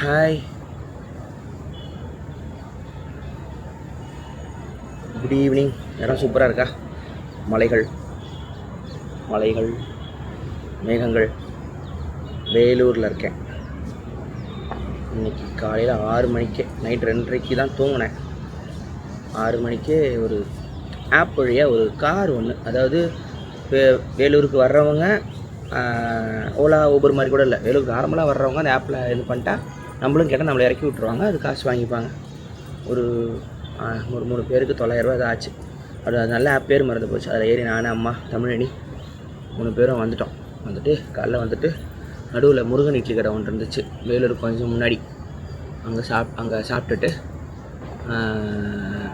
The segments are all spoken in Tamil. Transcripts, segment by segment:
ஹாய் குட் ஈவினிங் இடம் சூப்பராக இருக்கா? மலைகள். மலைகள். மேகங்கள். வேலூரில் இருக்கேன். இன்னைக்கு காலையில் ஆறு மணிக்கே நைட் ரெண்டரைக்கு தான் தூங்கினேன். ஆறு மணிக்கே ஒரு ஆப் வழியாக ஒரு கார் ஒன்று அதாவது வே வேலூருக்கு வர்றவங்க ஓலா ஊபர் மாதிரி கூட இல்லை வேலூருக்கு நார்மலாக வர்றவங்க அந்த ஆப்பில் இது பண்ணிட்டா நம்மளும் கேட்டால் நம்மளை இறக்கி விட்ருவாங்க அது காசு வாங்கிப்பாங்க. ஒரு ஒரு மூணு பேருக்கு தொள்ளாயிரரூவா அது ஆச்சு அது நல்ல ஆப் பேர் மறந்து போச்சு. அதில் ஏறி நான் அம்மா தமிழனி மூணு பேரும் வந்துட்டோம். வந்துட்டு காலைல வந்துட்டு நடுவில் முருகன் இட்லி கடை ஒன்று இருந்துச்சு. வேலூர் கொஞ்சம் முன்னாடி. அங்கே சாப் அங்கே சாப்பிட்டுட்டு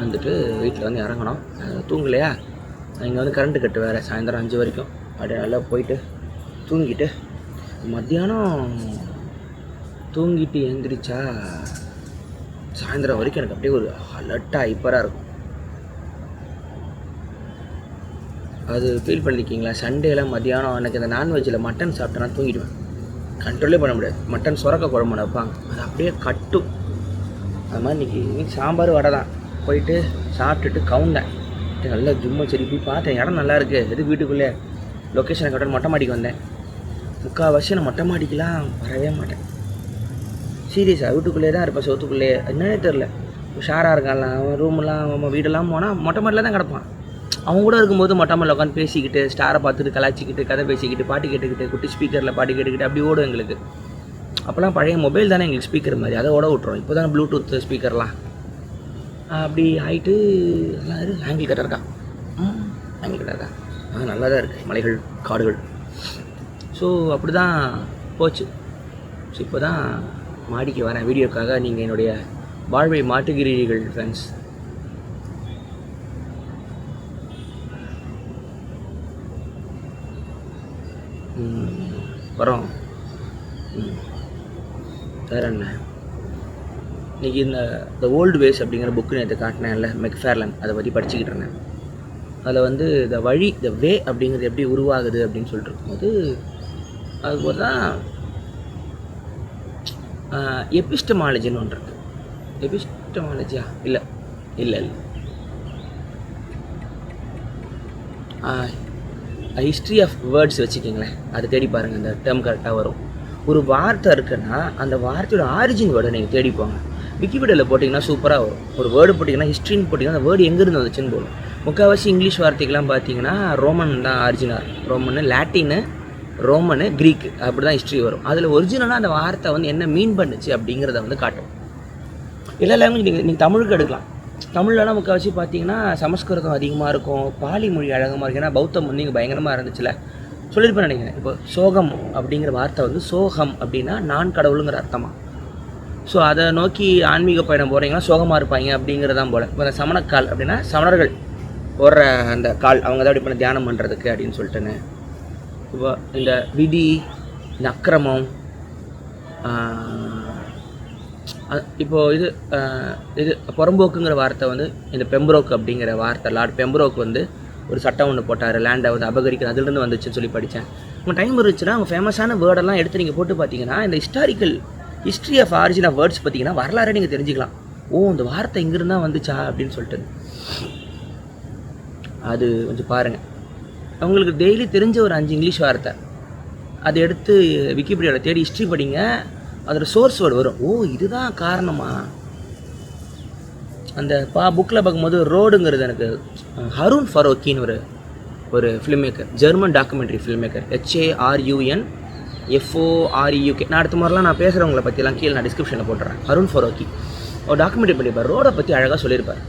வந்துட்டு வீட்டில் வந்து இறங்கணும் தூங்கலையா? இங்கே வந்து கரண்ட்டு கட்டு வேறு சாயந்தரம் அஞ்சு வரைக்கும். அப்படியே நல்லா போயிட்டு தூங்கிட்டு மத்தியானம் தூங்கிட்டு எழுந்திரிச்சா சாயந்தரம் வரைக்கும் எனக்கு அப்படியே ஒரு அலர்ட்டாக ஹைப்பராக இருக்கும். அது ஃபீல் பண்ணியிருக்கீங்களா சண்டேலாம் மத்தியானம் எனக்கு இந்த நான்வெஜ்ஜில் மட்டன் சாப்பிட்டேன்னா தூங்கிடுவேன். கண்ட்ரோலே பண்ண முடியாது. மட்டன் சுரக்க குழம்பு வைப்பாங்க. அது அப்படியே கட்டும். அது மாதிரி இன்னைக்கு சாம்பார் வடை தான். போயிட்டு சாப்பிட்டுட்டு கவுண்டேன் நல்லா ஜும்மை சரி போய் பார்த்தேன். இடம் நல்லா இருக்குது எது வீட்டுக்குள்ளே? லொக்கேஷனை கட்டணும் மொட்டை மாடிக்கு வந்தேன். முக்கால்வாசி நான் மொட்டை மாடிக்கெலாம் வரவே மாட்டேன். சீரியஸாக வீட்டுக்குள்ளே தான் இருப்பேன் சோத்துக்குள்ளேயே என்னன்னே தெரில ஷாராக இருக்கான்லாம் அவன் ரூம்லாம் அவன் வீடெல்லாம் போனால் மொட்டை மாடியில் தான் கிடப்பான். அவங்க கூட இருக்கும்போது மொட்டை மாட்டில் உட்காந்து பேசிக்கிட்டு ஸ்டாரை பார்த்துட்டு கலாச்சிக்கிட்டு கதை பேசிக்கிட்டு பாட்டு கேட்டுக்கிட்டு குட்டி ஸ்பீக்கரில் பாட்டு கேட்டுக்கிட்டு அப்படி ஓடும் எங்களுக்கு. அப்போல்லாம் பழைய மொபைல் தானே எங்களுக்கு ஸ்பீக்கர் மாதிரி. அதை ஓட விட்ருவோம் இப்போ தானே ப்ளூடூத் ஸ்பீக்கர்லாம் அப்படி ஆகிட்டு நல்லா இரு ஆங்கிள் கட்டர் இருக்கா? ம் ஆங்கிள் கட்டாக இருக்கா ஆ நல்லா தான் இருக்குது மலைகள் காடுகள். ஸோ அப்படி தான் போச்சு. ஸோ இப்போ தான் மாடிக்கு வரேன். வீடியோக்காக நீங்கள் என்னுடைய வாழ்வை மாற்றுகிறீர்கள் ஃப்ரெண்ட்ஸ் வரோம். வேற என்ன? இன்னைக்கு இந்த த ஓல்டு வேஸ் அப்படிங்கிற புக்கு நேற்று காட்டினேன்ல மெக்ஃபேர்லன் அதை பற்றி படிச்சுக்கிட்டு இருந்தேன். அதில் வந்து இந்த வழி த வே அப்படிங்கிறது எப்படி உருவாகுது அப்படின்னு சொல்லிட்டு இருக்கும்போது அதுபோல் தான் எபிஸ்டமாலஜின்னு ஒன்று இருக்குது எபிஸ்டமாலஜியா? இல்லை இல்லை இல்லை. ஹிஸ்ட்ரி ஆஃப் வேர்ட்ஸ் வச்சுக்கிங்களேன். அதை தேடி பாருங்கள் அந்த டேர்ம் கரெக்டாக வரும். ஒரு வார்த்தை இருக்குன்னா அந்த வார்த்தையோட ஆரிஜின் வேர்டை நீங்கள் தேடி போங்க. விக்கிபீடியாவில் போட்டிங்கன்னா சூப்பராக வரும். ஒரு வேர்டு போட்டிங்கன்னா ஹிஸ்ட்ரின்னு போட்டிங்கன்னா அந்த வேர்டு எங்கேருந்து வந்துச்சுன்னு போடும். முக்கால்வாசி இங்கிலீஷ் வார்த்தைக்கெலாம் பார்த்தீங்கன்னா ரோமன் தான் ஆரிஜினாக ரோமன்னு லாட்டின்னு ரோமனு க்ரீக்கு. அப்படி தான் ஹிஸ்ட்ரி வரும். அதில் ஒரிஜினலாக அந்த வார்த்தை வந்து என்ன மீன் பண்ணுச்சு அப்படிங்கிறத வந்து காட்டும். எல்லா லாங்குவேஜ் நீங்கள் நீங்கள் தமிழுக்கு எடுக்கலாம். தமிழ்லலாம் முக்கால்வாசி பார்த்தீங்கன்னா சமஸ்கிருதம் அதிகமாக இருக்கும். பாலி மொழி அழகமாக இருக்கும் ஏன்னா பௌத்தம் வந்து இங்கே பயங்கரமாக இருந்துச்சுல. சொல்லியிருப்பேன் நினைக்கிறேன். இப்போ சோகம் அப்படிங்கிற வார்த்தை வந்து சோகம் அப்படின்னா நான் கடவுளுங்கிற அர்த்தமாக ஸோ அதை நோக்கி ஆன்மீக பயணம் போகிறீங்கன்னா சோகமாக இருப்பாங்க அப்படிங்கிறதான் போல். இப்போ அந்த சமணக்கால் அப்படின்னா சமணர்கள் போடுற அந்த கால் அவங்க தான் அப்படி பண்ண தியானம் பண்ணுறதுக்கு அப்படின்னு சொல்லிட்டுன்னு. இந்த விதி இந்த அக்கிரமம் இப்போது இது இது புறம்போக்குங்கிற வார்த்தை வந்து இந்த பெம்பரோக் அப்படிங்கிற வார்த்தை லார்ட் பெம்பரோக் வந்து ஒரு சட்டம் ஒன்று போட்டார் லேண்டை வந்து அபகரிக்கிற அதுலேருந்து வந்துச்சுன்னு சொல்லி படித்தேன் உங்கள் டைம் இருந்துச்சுன்னா அவங்க ஃபேமஸான வேர்டெல்லாம் எடுத்து நீங்கள் போட்டு பார்த்தீங்கன்னா இந்த historical history of origin of words பார்த்தீங்கன்னா வரலாறு நீங்கள் தெரிஞ்சுக்கலாம். ஓ இந்த வார்த்தை இங்கிருந்தான் வந்துச்சா அப்படின்னு சொல்லிட்டு. அது கொஞ்சம் பாருங்கள் அவங்களுக்கு டெய்லி தெரிஞ்ச ஒரு அஞ்சு இங்கிலீஷ் வார்த்தை. அதை எடுத்து விக்கிபீடியாவில் தேடி ஹிஸ்ட்ரி படிங்க. அதோட சோர்ஸ் வேர்டு வரும். ஓ இதுதான் காரணமா? அந்த பா புக்கில் பார்க்கும்போது ரோடுங்கிறது எனக்கு ஹருண் ஃபரோக்கின்னு ஒரு ஒரு filmmaker German documentary filmmaker H A R U N F O R E U K நான் அடுத்த மாதிரிலாம் நான் பேசுகிறவங்கள பற்றிலாம் கீழே நான் டிஸ்கிரிப்ஷனில் போட்டுறேன். அருண் ஃபரோக்கி. ஒரு டாக்குமெண்ட்ரி பண்ணியிருப்பார். ரோடை பற்றி அழகாக சொல்லியிருப்பார்.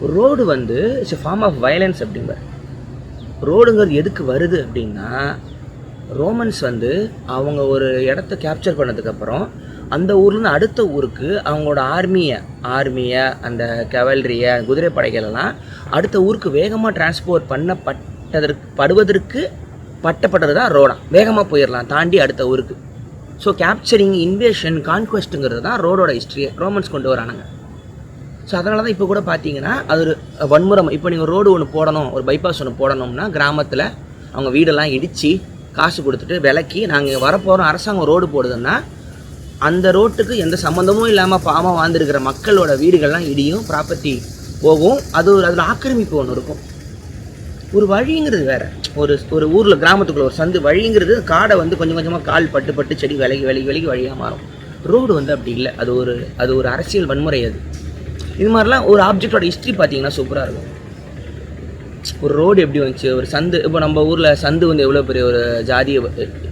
ரோடு வந்து இட்ஸ் ஃபார்ம் ஆஃப் வயலன்ஸ் அப்படிம்பார். ரோடுங்கிறது எதுக்கு வருது அப்படின்னா ரோமன்ஸ் வந்து அவங்க ஒரு இடத்த கேப்சர் பண்ணதுக்கப்புறம் அந்த ஊர்லேருந்து அடுத்த ஊருக்கு அவங்களோட ஆர்மியை ஆர்மியை அந்த கவல்ரியை குதிரை எல்லாம் அடுத்த ஊருக்கு வேகமாக டிரான்ஸ்போர்ட் பண்ணப்பட்டதற்கு படுவதற்கு பட்டப்பட்டது தான் ரோடாக வேகமாக போயிடலாம் தாண்டி அடுத்த ஊருக்கு. ஸோ கேப்சரிங் இன்வேஷன் கான்குவெஸ்ட்டுங்கிறது தான் ரோடோட ஹிஸ்ட்ரியை ரோமன்ஸ் கொண்டு வரானுங்க. ஸோ அதனால தான் இப்போ கூட பார்த்தீங்கன்னா அது ஒரு வன்முறை இப்போ நீங்கள் ரோடு ஒன்று போடணும் ஒரு பைபாஸ் ஒன்று போடணும்னா கிராமத்தில் அவங்க வீடெல்லாம் இடித்து காசு கொடுத்துட்டு விலக்கி நாங்கள் வரப்போகிறோம் அரசாங்கம் ரோடு போடுதுன்னா அந்த ரோட்டுக்கு எந்த சம்மந்தமும் இல்லாமல் பாவமாக வாழ்ந்துருக்கிற மக்களோட வீடுகள்லாம் இடியும் ப்ராப்பர்ட்டி போகும். அது ஒரு அதில் ஆக்கிரமிப்பு ஒன்று இருக்கும். ஒரு வழிங்கிறது வேற. ஒரு ஒரு ஊரில் கிராமத்துக்குள்ள ஒரு சந்து வழிங்கிறது காடை வந்து கொஞ்சம் கொஞ்சமாக கால் பட்டு பட்டு செடி விலகி விலகி விலகி வழியாக மாறும். ரோடு வந்து அப்படி இல்லை. அது ஒரு அது ஒரு அரசியல் வன்முறை அது. இது மாதிரிலாம் ஒரு ஆப்ஜெக்டோட ஹிஸ்ட்ரி பார்த்தீங்கன்னா சூப்பராக இருக்கும். ஒரு ரோடு எப்படி வந்துச்சு ஒரு சந்து இப்போ நம்ம ஊரில் சந்து வந்து எவ்வளோ பெரிய ஒரு ஜாதிய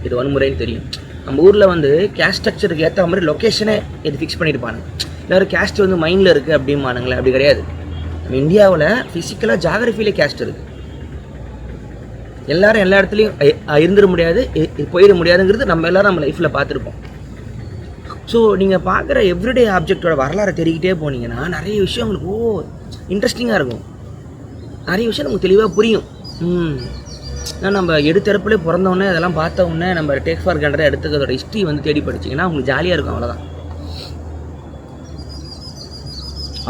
இது வன்முறைன்னு தெரியும். நம்ம ஊரில் வந்து கேஸ்ட் ஸ்ட்ரக்சருக்கு ஏற்ற மாதிரி லொக்கேஷனே இது ஃபிக்ஸ் பண்ணியிருப்பாங்க இல்லை கேஸ்ட் வந்து மைண்டில் இருக்குது அப்படிம்பானுங்களே அப்படி கிடையாது. நம்ம இந்தியாவில் ஃபிசிக்கலாக ஜாகிரஃபியிலே கேஸ்ட் இருக்குது எல்லாரும் எல்லா இடத்துலையும் இருந்துட முடியாது போயிட முடியாதுங்கிறது நம்ம எல்லாரும் நம்ம லைஃப்பில் பார்த்துருப்போம். ஸோ நீங்கள் பார்க்குற எவ்ரிடே ஆப்ஜெக்டோட வரலாறு தெரிகிட்டே போனீங்கன்னா நிறைய விஷயம் உங்களுக்கு ஓ இன்ட்ரெஸ்டிங்காக இருக்கும். நிறைய விஷயம் நமக்கு தெளிவாக புரியும். ம். நம்ம எடுத்தரப்புலேயே பிறந்தவொடனே அதெல்லாம் பார்த்த உடனே நம்ம டேக் ஃபார் கண்டரை எடுத்துக்கிறதோட ஹிஸ்ட்ரி வந்து தேடி படிச்சிங்கன்னா உங்களுக்கு ஜாலியாக இருக்கும் அவ்வளோதான்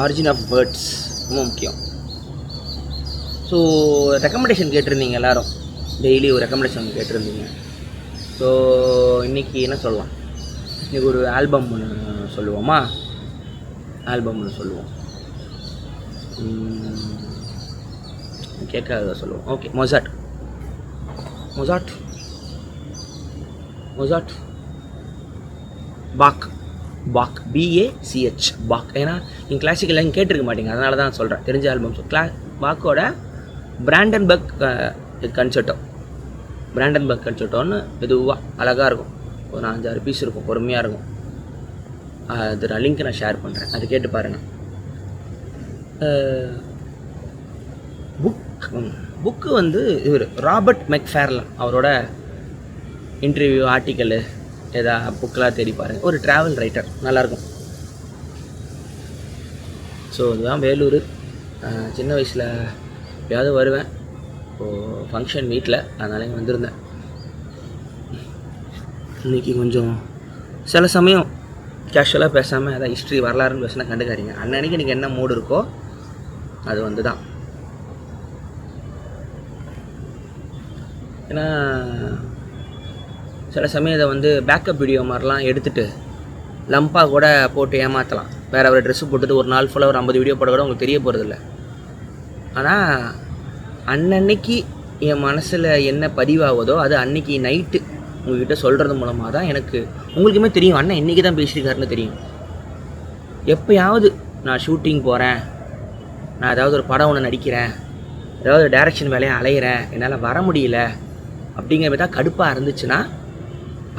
ஆரிஜின் ஆஃப் பேர்ட்ஸ் ரொம்ப முக்கியம். ஸோ ரெக்கமெண்டேஷன் கேட்டிருந்தீங்க எல்லாரும். டெய்லி ஒரு ரெக்கமெண்டேஷன் கேட்டிருந்தீங்க. ஸோ இன்றைக்கி என்ன சொல்லலாம்? இன்றைக்கி ஒரு ஆல்பம் ஒன்று சொல்லுவோமா? ஆல்பம் ஒன்று சொல்லுவோம். கேட்காத சொல்லுவோம். Okay Mossad. Mossad. Mossad. Bach. Bach. B A C H Bach. ஏன்னா நீங்கள் கிளாசிக்கல் லைன் கேட்டிருக்க மாட்டீங்க. அதனால தான் சொல்கிறேன் தெரிஞ்ச ஆல்பம் கிளா பாக்கோட பிராண்டன்பர்க் கன்சர்ட்டோ பிராண்டன்பர்க் கன்சர்ட்டோன்னு மெதுவாக அழகாக இருக்கும். ஒரு அஞ்சாறு பீஸ் இருக்கும். பொறுமையாக இருக்கும். அது நான் லிங்க் நான் ஷேர் பண்ணுறேன் அது கேட்டு பாருங்கள் புக் புக்கு வந்து இவர் ராபர்ட் மெக்ஃபேர்லன் அவரோட இன்டர்வியூ ஆர்டிக்கலு எதா புக்கெலாம் தேடி பாருங்க. ஒரு ட்ராவல் ரைட்டர் நல்லாயிருக்கும் ஸோ இதுதான் வேலூர். சின்ன வயசில் எப்பயாவது வருவேன். இப்போது ஃபங்க்ஷன் வீட்டில் அதனால இங்கே வந்திருந்தேன். இன்றைக்கி கொஞ்சம் சில சமயம் கேஷுவலாக பேசாமல் அதான் ஹிஸ்ட்ரி வரலாறுன்னு பேசினா கண்டுக்காதீங்க. அன்னன்னைக்கு எனக்கு என்ன மூடு இருக்கோ அது வந்து தான் ஏன்னா சில சமயம் இதை வந்து பேக்கப் வீடியோ மாதிரிலாம் எடுத்துகிட்டு லம்பாக கூட போட்டு ஏமாற்றலாம் வேறு ஒரு ட்ரெஸ்ஸு போட்டுட்டு ஒரு நாள் ஃபுல்லாக ஒரு ஐம்பது வீடியோ போட கூட உங்களுக்கு தெரிய போகிறதில்ல ஆனால் அன்னன்னைக்கு என் மனசில் என்ன பதிவாகுதோ அது அன்னைக்கு நைட்டு உங்ககிட்ட சொல்கிறது மூலமாக தான் எனக்கு உங்களுக்குமே தெரியும். அண்ணன் இன்றைக்கி தான் பேசியிருக்காருன்னு தெரியும். எப்போயாவது நான் ஷூட்டிங் போகிறேன் நான் ஏதாவது ஒரு படம் ஒன்று நடிக்கிறேன். ஏதாவது டைரக்ஷன் வேலையை அலையிறேன். என்னால் வர முடியல. அப்படிங்கிறப்ப தான் கடுப்பாக இருந்துச்சுன்னா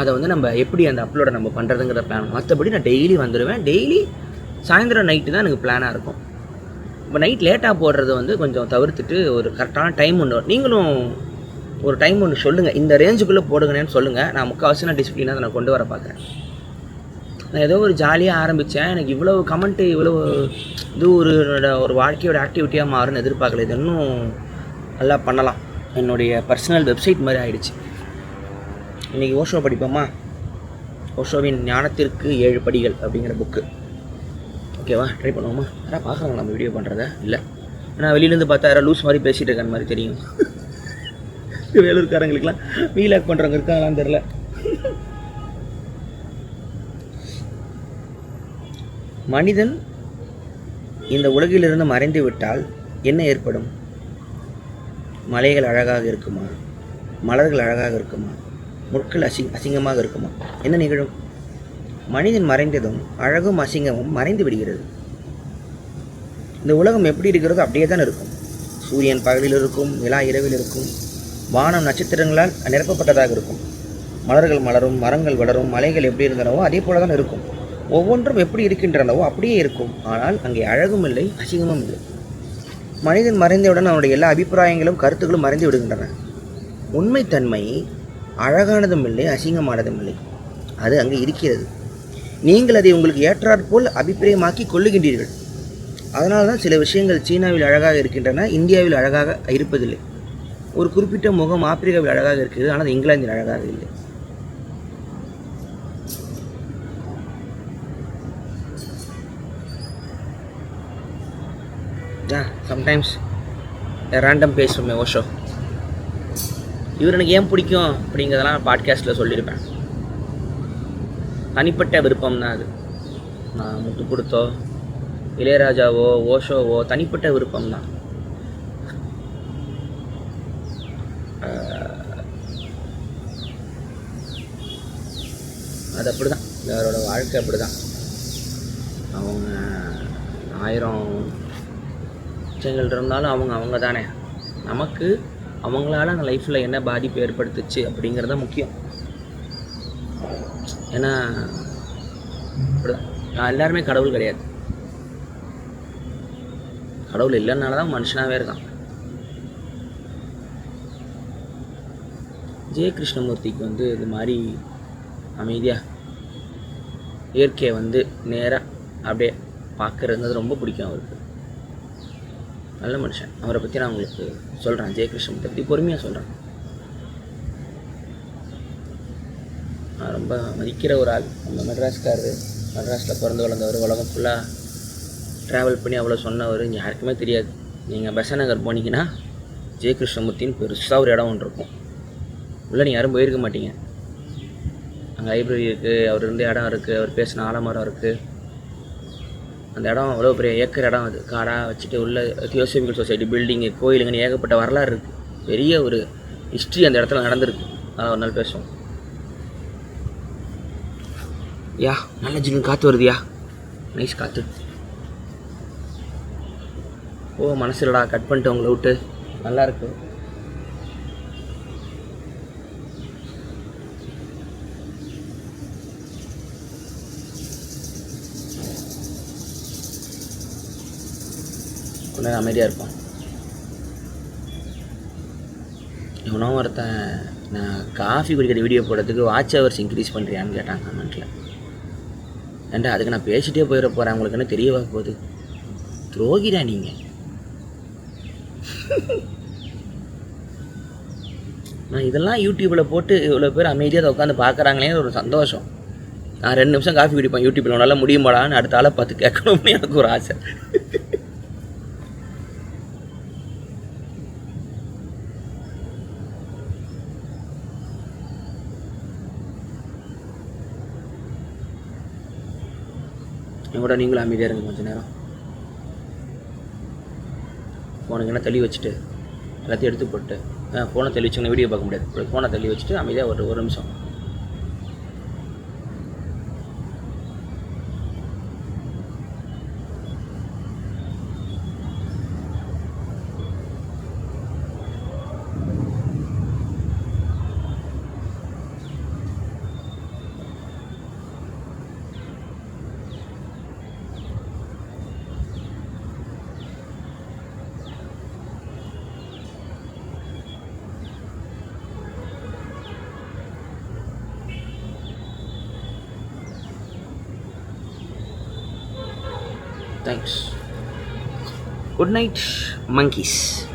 அதை வந்து நம்ம எப்படி அந்த அப்லோடை நம்ம பண்ணுறதுங்கிற பிளான் மற்றபடி நான் டெய்லி வந்துடுவேன் டெய்லி சாயந்தரம் நைட்டு தான் எனக்கு பிளானாக இருக்கும். இப்போ நைட் லேட்டாக போடுறது வந்து கொஞ்சம் தவிர்த்துட்டு ஒரு கரெக்டான டைம் ஒன்று நீங்களும் ஒரு டைம் ஒன்று சொல்லுங்கள் இந்த ரேஞ்சுக்குள்ளே போடுங்கன்னு சொல்லுங்கள் நான் முக்கால்வாசி நான் டிசிப்ளினாக அதை நான் கொண்டு வர பார்க்குறேன். நான் ஏதோ ஒரு ஜாலியாக ஆரம்பித்தேன் எனக்கு இவ்வளோ கமெண்ட்டு இவ்வளோ இது ஒரு ஒரு வாழ்க்கையோட ஆக்டிவிட்டியாக மாறுன்னு எதிர்பார்க்கல. இது இன்னும் நல்லா பண்ணலாம். என்னுடைய பர்சனல் வெப்சைட் மாதிரி ஆயிடுச்சு. இன்றைக்கி ஓஷோ படிப்போமா? ஓஷோவின் ஞானத்திற்கு ஏழு படிகள் அப்படிங்கிற புக்கு ஓகேவா ட்ரை பண்ணுவோமா? யாராவது பார்க்குறாங்க நம்ம வீடியோ பண்ணுறத இல்லை. நான் வெளியிலேருந்து பார்த்தா யாராவது லூஸ் மாதிரி பேசிகிட்டு இருக்கேன் மாதிரி தெரியும். வேலூர்காரங்களுக்குலாம் வீலாக் பண்ணுறவங்க இருக்காங்களான்னு தெரில மனிதன் இந்த உலகிலிருந்து மறைந்து விட்டால் என்ன ஏற்படும்? மலைகள் அழகாக இருக்குமா? மலர்கள் அழகாக இருக்குமா? முட்கள் அசிங் அசிங்கமாக இருக்குமா? என்ன நிகழும்? மனிதன் மறைந்ததும் அழகும் அசிங்கமும் மறைந்து விடுகிறது. இந்த உலகம் எப்படி இருக்கிறதோ அப்படியே தான் இருக்கும். சூரியன் பகலில் இருக்கும் நிலா இரவில் இருக்கும் வானம் நட்சத்திரங்களால் நிரப்பப்பட்டதாக இருக்கும். மலர்கள் மலரும் மரங்கள் வளரும் மலைகள் எப்படி இருந்தனவோ அதே போல தான் இருக்கும். ஒவ்வொன்றும் எப்படி இருக்கின்றனவோ அப்படியே இருக்கும். ஆனால் அங்கே அழகும் இல்லை அசிங்கமும் இல்லை. மனிதன் மறைந்தவுடன் அவனுடைய எல்லா அபிப்பிராயங்களும் கருத்துக்களும் மறைந்து விடுகின்றன. உண்மைத்தன்மை அழகானதும் இல்லை அசிங்கமானதும் இல்லை. அது அங்கே இருக்கிறது. நீங்கள் அதை உங்களுக்கு ஏற்றாற்போல் அபிப்பிராயமாக்கி கொள்ளுகின்றீர்கள். அதனால தான் சில விஷயங்கள் சீனாவில் அழகாக இருக்கின்றன இந்தியாவில் அழகாக இருப்பதில்லை. ஒரு குறிப்பிட்ட முகம் ஆப்பிரிக்காவில் அழகாக இருக்கிறது ஆனால் இங்கிலாந்தில் அழகாக இல்லை. சம்டைம்ஸ் ரேண்டம் பேசுவோமே ஓஷோ. இவர் எனக்கு ஏன் பிடிக்கும் அப்படிங்கிறதெல்லாம் பாட்காஸ்ட்டில் சொல்லியிருப்பேன். தனிப்பட்ட விருப்பம் தான் அது. நான் முத்து கொடுத்தோ இளையராஜாவோ ஓஷோவோ தனிப்பட்ட விருப்பம் தான் அது அப்படி தான் அவரோட வாழ்க்கை அப்படி தான் அவங்க ஆயிரம் விஷயங்கள் இருந்தாலும் அவங்க அவங்க தானே நமக்கு அவங்களால அந்த லைஃப்பில் என்ன பாதிப்பு ஏற்படுத்துச்சு அப்படிங்கிறத தான் முக்கியம். ஏன்னா அப்படிதான். நான் எல்லாருமே கடவுள் கிடையாது. கடவுள் இல்லைனால தான் மனுஷனாகவே இருக்கான். ஜெய கிருஷ்ணமூர்த்திக்கு வந்து இது மாதிரி அமைதியாக இயற்கையை வந்து நேராக அப்படியே பார்க்குறது ரொம்ப பிடிக்கும் அவருக்கு. நல்ல மனுஷன். அவரை பற்றி நான் உங்களுக்கு சொல்கிறேன் ஜெயகிருஷ்ணமூர்த்தி பற்றி பொறுமையாக சொல்கிறேன் நான் ரொம்ப மதிக்கிற ஒரு ஆள். நம்ம மெட்ராஸ்காரரு. மெட்ராஸில் பிறந்து வளர்ந்தவர். உலகம் ஃபுல்லாக ட்ராவல் பண்ணி அவ்வளோ சொன்னவர். இங்கே யாருக்குமே தெரியாது. நீங்கள் பெச நகர் போனீங்கன்னா ஜெயகிருஷ்ணமூர்த்தின்னு பெருசாக ஒரு இடம் ஒன்று இருக்கும். உள்ளே நீங்கள் யாரும் போயிருக்க மாட்டீங்க. அங்கே லைப்ரரி இருக்குது அவர் இருந்த இடம் இருக்குது அவர் பேசின ஆலமரம் இருக்குது அந்த இடம் அவ்வளோ பெரிய ஏக்கர் இடம் அது. காடாக வச்சுட்டு உள்ள தியோசபிக்கல் சொசைட்டி பில்டிங்கு கோயிலுங்கன்னு ஏகப்பட்ட வரலாறு இருக்குது பெரிய ஒரு ஹிஸ்ட்ரி அந்த இடத்துல நடந்திருக்கு. அதை ஒரு நாள் பேசுவோம். யா நல்ல ஜின்னு காற்று வருதுயா? நைஸ் காற்று ஓ மனசுலடா கட் பண்ணிட்டு உங்களை விட்டு. நல்லா இருக்கு அமைதியாக இருப்பான். இவனோ ஒருத்தன் நான் காஃபி குடிக்கிற வீடியோ போடுறதுக்கு வாட்ச் ஹவர்ஸ் இன்க்ரீஸ் பண்ணுறியான்னு கேட்டான் கமெண்ட்டில் ஏண்டா அதுக்கு நான் பேசிட்டே போயிட போகிறேன் உங்களுக்குன்னு தெரியவா போகுது? துரோகிடா நீங்கள் நான் இதெல்லாம் யூடியூப்பில் போட்டு இவ்வளோ பேர் அமைதியாக அதை உட்காந்து பார்க்குறாங்களே ஒரு சந்தோஷம். நான் ரெண்டு நிமிஷம் காஃபி குடிப்பேன் யூடியூப்பில் உன்னால் முடியுமாடான்னு அடுத்த ஆளை பார்த்து கேட்கணும்னு எனக்கு ஒரு ஆசை. என் கூட நீங்களும் அமைதியாக இருங்க கொஞ்சம் நேரம். ஃபோனுக்கு என்ன தள்ளி வச்சுட்டு எல்லாத்தையும் எடுத்து போட்டு ஃபோனை தள்ளி வச்சுங்க வீடியோ பார்க்க முடியாது. ஃபோனை தள்ளி வச்சுட்டு அமைதியாக ஒரு ஒரு நிமிஷம். Thanks good night monkeys.